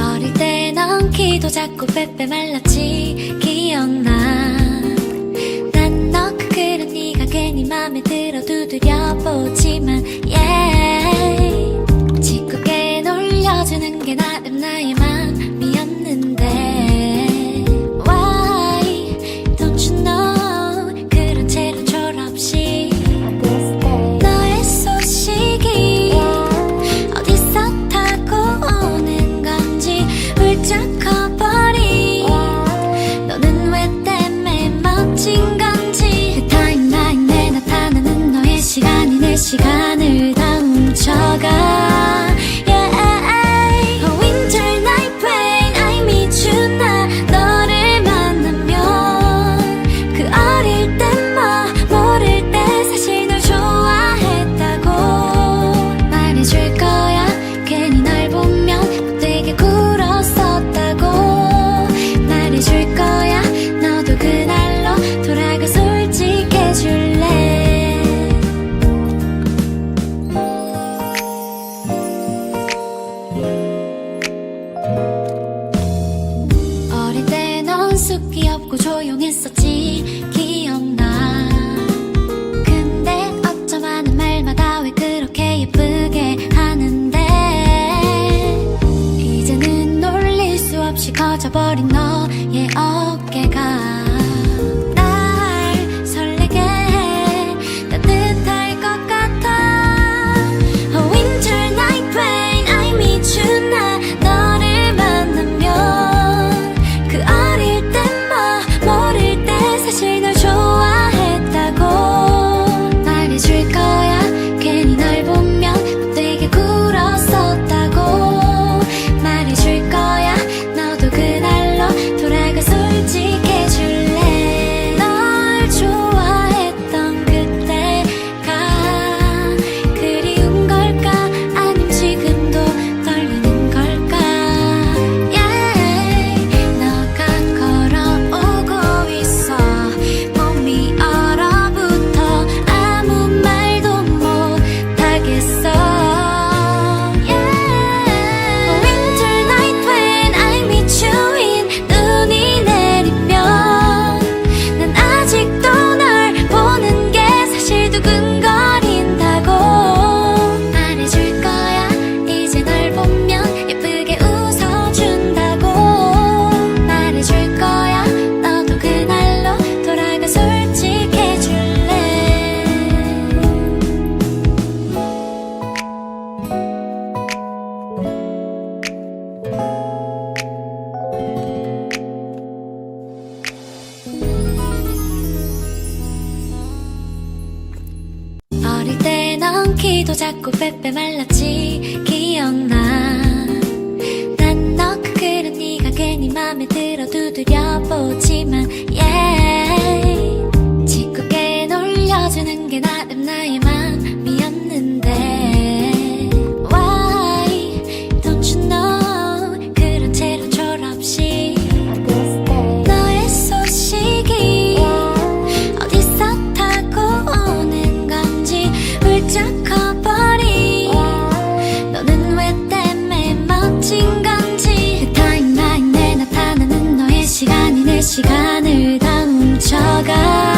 어릴 때 넌 키도 작고 빼빼 말랐지. 기억나? 난 너 그 그릇 네가 괜히 맘에 들어 두드려보지만 yeah. 지구게 놀려주는 게 나름 나의 맘이었는데. 시간이 내 시간이 우습기 없고 조용했었지. 기억나. 근데 어쩜 하는 말마다 왜 그렇게 예쁘게 하는데. 이제는 놀릴 수 없이 커져버린 너의 어깨가. 머리도 작고 빼빼 말랐지. 시간을 다 훔쳐가.